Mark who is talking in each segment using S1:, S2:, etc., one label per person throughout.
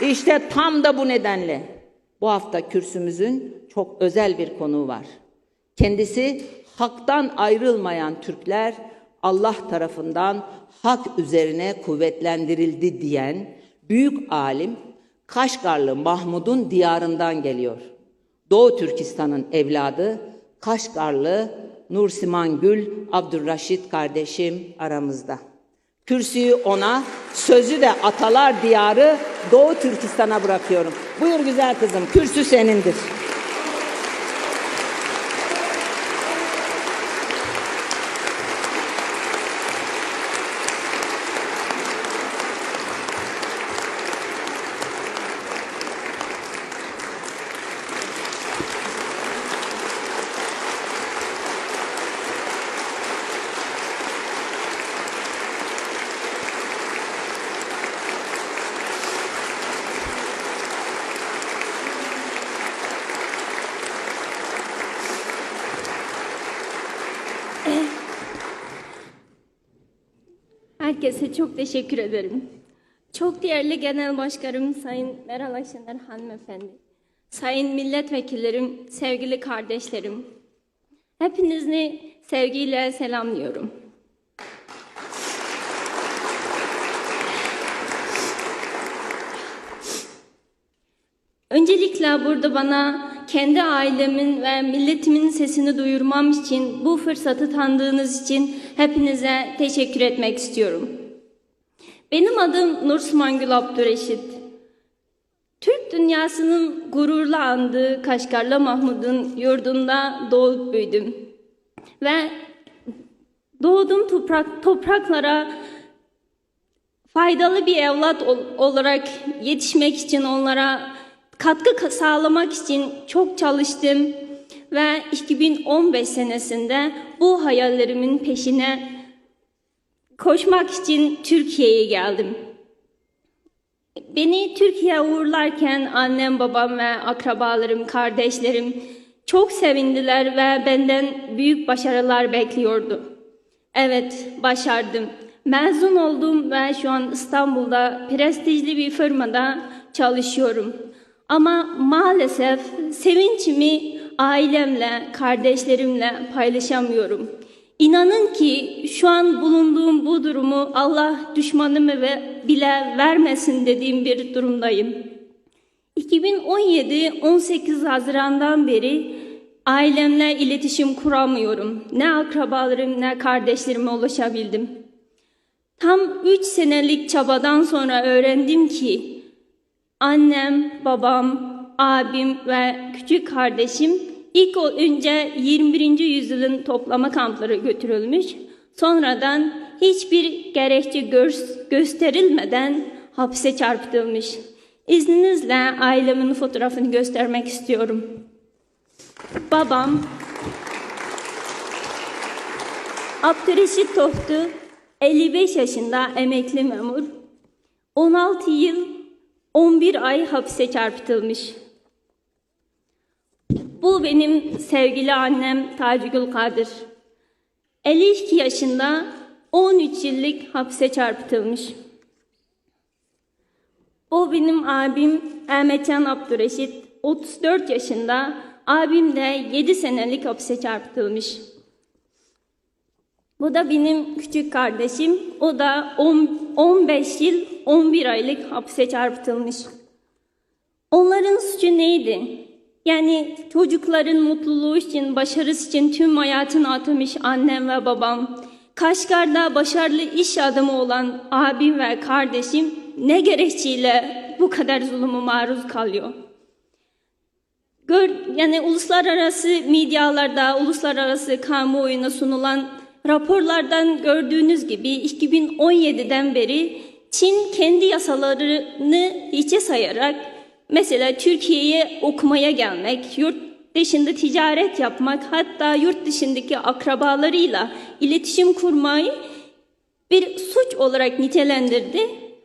S1: İşte tam da bu nedenle bu hafta kürsümüzün çok özel bir konuğu var. Kendisi haktan ayrılmayan Türkler Allah tarafından hak üzerine kuvvetlendirildi diyen büyük alim Kaşgarlı Mahmud'un diyarından geliyor. Doğu Türkistan'ın evladı Kaşgarlı Nursiman Gül Abdurraşit kardeşim aramızda. Kürsüyü ona, sözü de atalar diyarı Doğu Türkistan'a bırakıyorum. Buyur güzel kızım, kürsü senindir.
S2: Herkese çok teşekkür ederim. Çok değerli Genel Başkanım Sayın Meral Akşener hanımefendi, sayın milletvekillerim, sevgili kardeşlerim, hepinizi sevgiyle selamlıyorum. Öncelikle burada bana kendi ailemin ve milletimin sesini duyurmam için bu fırsatı tanıdığınız için hepinize teşekkür etmek istiyorum. Benim adım Nursman Gül Abdüreşit. Türk dünyasının gururla andığı Kaşgarlı Mahmud'un yurdunda doğup büyüdüm. Ve doğduğum toprak, topraklara faydalı bir evlat ol- olarak yetişmek için onlara katkı ka- sağlamak için çok çalıştım ve 2015 senesinde bu hayallerimin peşine koşmak için Türkiye'ye geldim. Beni Türkiye'ye uğurlarken annem, babam ve akrabalarım, kardeşlerim çok sevindiler ve benden büyük başarılar bekliyordu. Evet, başardım. Mezun oldum ve şu an İstanbul'da prestijli bir firmada çalışıyorum. Ama maalesef sevinçimi ailemle, kardeşlerimle paylaşamıyorum. İnanın ki şu an bulunduğum bu durumu Allah düşmanımı ve bile vermesin dediğim bir durumdayım. 2017-18 Haziran'dan beri ailemle iletişim kuramıyorum. Ne akrabalarım ne kardeşlerime ulaşabildim. Tam 3 senelik çabadan sonra öğrendim ki annem, babam, abim ve küçük kardeşim ilk önce 21. yüzyılın toplama kampları götürülmüş. Sonradan hiçbir gerekçe gö- gösterilmeden hapse çarptırılmış. İzninizle ailemin fotoğrafını göstermek istiyorum. Babam Abdüreşit Toftu 55 yaşında emekli memur. 16 yıl 11 ay hapse çarpıtılmış. Bu benim sevgili annem Tacigül Kadir. 52 yaşında 13 yıllık hapse çarpıtılmış. O benim abim Ahmetcan Abdüreşit 34 yaşında, abim de 7 senelik hapse çarpıtılmış. Bu da benim küçük kardeşim. O da 10 15 yıl 11 aylık hapse çarpıtılmış. Onların suçu neydi? Yani çocukların mutluluğu için, başarısı için tüm hayatını atamış annem ve babam. Kaşgar'da başarılı iş adamı olan abim ve kardeşim ne gerekçeyle bu kadar zulümü maruz kalıyor? Gör, yani uluslararası medyalarda, uluslararası kamuoyuna sunulan raporlardan gördüğünüz gibi 2017'den beri Çin kendi yasalarını hiçe sayarak mesela Türkiye'ye okumaya gelmek, yurt dışında ticaret yapmak, hatta yurt dışındaki akrabalarıyla iletişim kurmayı bir suç olarak nitelendirdi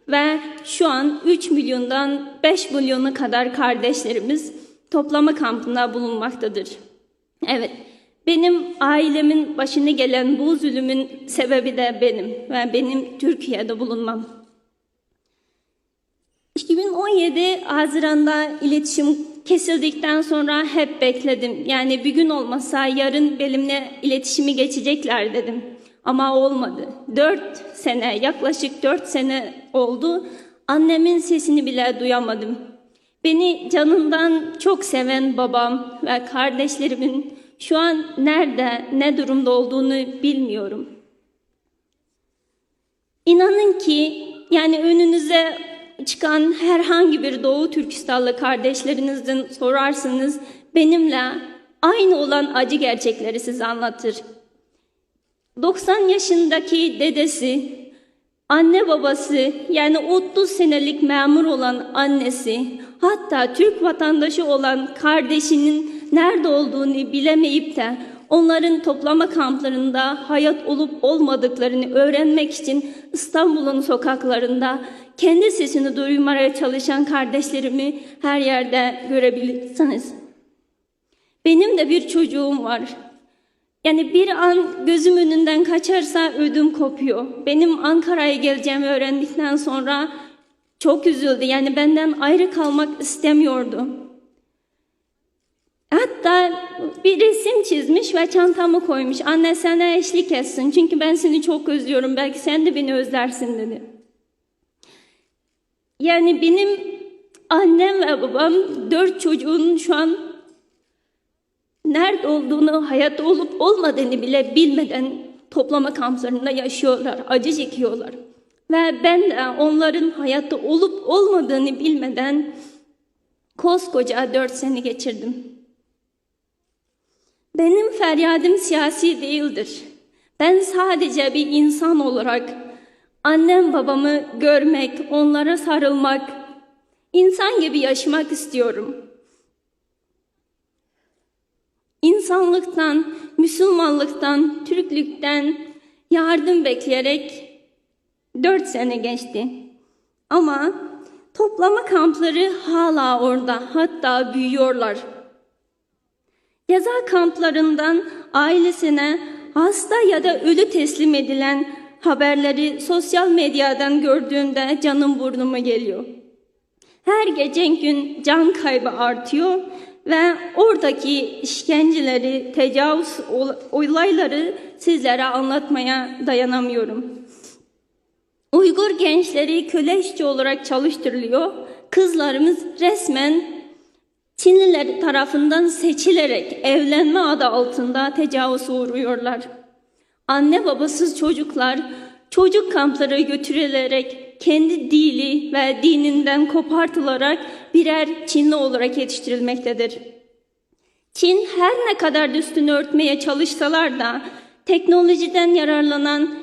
S2: ve şu an 3 milyondan 5 milyona kadar kardeşlerimiz toplama kampında bulunmaktadır. Evet, benim ailemin başına gelen bu zulümün sebebi de benim ve benim Türkiye'de bulunmam. 2017 Haziran'da iletişim kesildikten sonra hep bekledim. Yani bir gün olmasa yarın benimle iletişimi geçecekler dedim. Ama olmadı. Dört sene, yaklaşık dört sene oldu. Annemin sesini bile duyamadım. Beni canından çok seven babam ve kardeşlerimin şu an nerede, ne durumda olduğunu bilmiyorum. İnanın ki yani önünüze çıkan herhangi bir Doğu Türkistanlı kardeşlerinizden sorarsınız benimle aynı olan acı gerçekleri size anlatır. 90 yaşındaki dedesi, anne babası yani 30 senelik memur olan annesi, hatta Türk vatandaşı olan kardeşinin nerede olduğunu bilemeyip de onların toplama kamplarında hayat olup olmadıklarını öğrenmek için İstanbul'un sokaklarında kendi sesini duymaya çalışan kardeşlerimi her yerde görebilirsiniz. Benim de bir çocuğum var. Yani bir an gözüm önünden kaçarsa ödüm kopuyor. Benim Ankara'ya geleceğimi öğrendikten sonra çok üzüldü. Yani benden ayrı kalmak istemiyordu. Hatta bir resim çizmiş ve çantamı koymuş. Anne sana eşlik etsin çünkü ben seni çok özlüyorum. Belki sen de beni özlersin dedi. Yani benim annem ve babam dört çocuğun şu an nerede olduğunu, hayatta olup olmadığını bile bilmeden toplama kamplarında yaşıyorlar, acı çekiyorlar. Ve ben de onların hayatta olup olmadığını bilmeden koskoca dört sene geçirdim. Benim feryadım siyasi değildir. Ben sadece bir insan olarak annem babamı görmek, onlara sarılmak, insan gibi yaşamak istiyorum. İnsanlıktan, Müslümanlıktan, Türklükten yardım bekleyerek dört sene geçti. Ama toplama kampları hala orada, hatta büyüyorlar. Yaza kamplarından ailesine hasta ya da ölü teslim edilen haberleri sosyal medyadan gördüğümde canım burnuma geliyor. Her geçen gün can kaybı artıyor ve oradaki işkenceleri, tecavüz olayları sizlere anlatmaya dayanamıyorum. Uygur gençleri köle işçi olarak çalıştırılıyor. Kızlarımız resmen Çinliler tarafından seçilerek evlenme adı altında tecavüze uğruyorlar. Anne babasız çocuklar çocuk kamplara götürülerek kendi dili ve dininden kopartılarak birer Çinli olarak yetiştirilmektedir. Çin her ne kadar üstünü örtmeye çalışsalar da teknolojiden yararlanan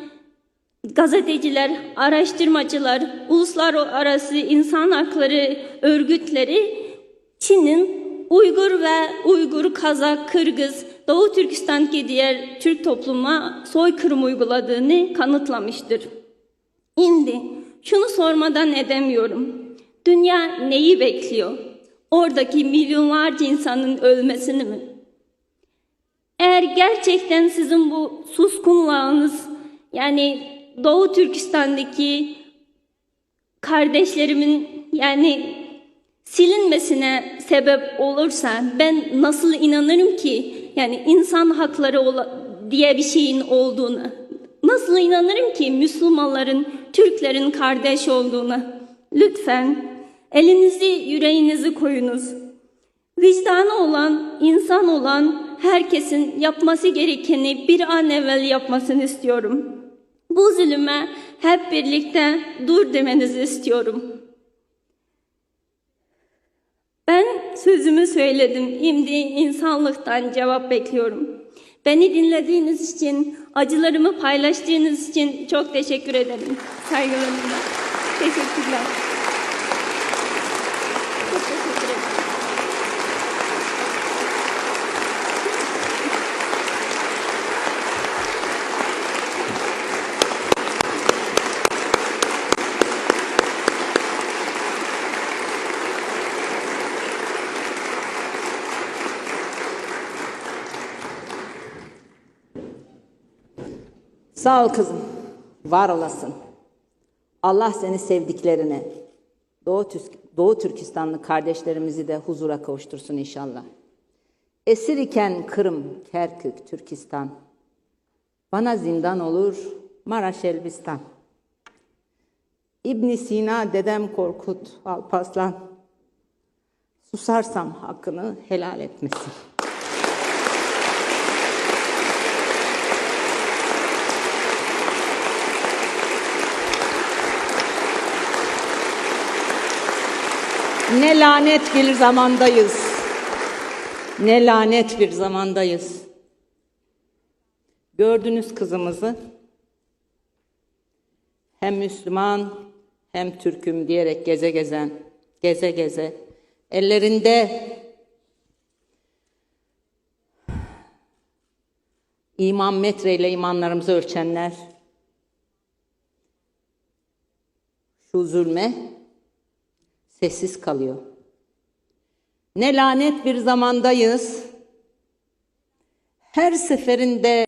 S2: gazeteciler, araştırmacılar, uluslararası insan hakları örgütleri Çin'in Uygur ve Uygur, Kazak, Kırgız, Doğu Türkistan'daki diğer Türk topluma soykırım uyguladığını kanıtlamıştır. Şimdi şunu sormadan edemiyorum. Dünya neyi bekliyor? Oradaki milyonlarca insanın ölmesini mi? Eğer gerçekten sizin bu suskunluğunuz yani Doğu Türkistan'daki kardeşlerimin yani silinmesine sebep olursa ben nasıl inanırım ki? Yani insan hakları diye bir şeyin olduğunu. Nasıl inanırım ki Müslümanların Türklerin kardeş olduğunu? Lütfen elinizi yüreğinizi koyunuz. Vicdanı olan insan olan herkesin yapması gerekeni bir an evvel yapmasını istiyorum. Bu zulüme hep birlikte dur demenizi istiyorum. Ben sözümü söyledim. Şimdi insanlıktan cevap bekliyorum. Beni dinlediğiniz için, acılarımı paylaştığınız için çok teşekkür ederim. Saygılarımla. Teşekkürler. Çok teşekkür ederim.
S1: Sağ ol kızım. Var olasın. Allah seni sevdiklerine, Doğu, Tüs- Doğu Türkistanlı kardeşlerimizi de huzura kavuştursun inşallah. Esir iken Kırım, Kerkük, Türkistan. Bana zindan olur Maraş Elbistan. İbn Sina, dedem Korkut, Alparslan. Susarsam hakkını helal etmesin. Ne lanet bir zamandayız. Ne lanet bir zamandayız. Gördünüz kızımızı. Hem Müslüman hem Türk'üm diyerek geze gezen, geze geze. Ellerinde iman metreyle imanlarımızı ölçenler şu zulme sessiz kalıyor. Ne lanet bir zamandayız. Her seferinde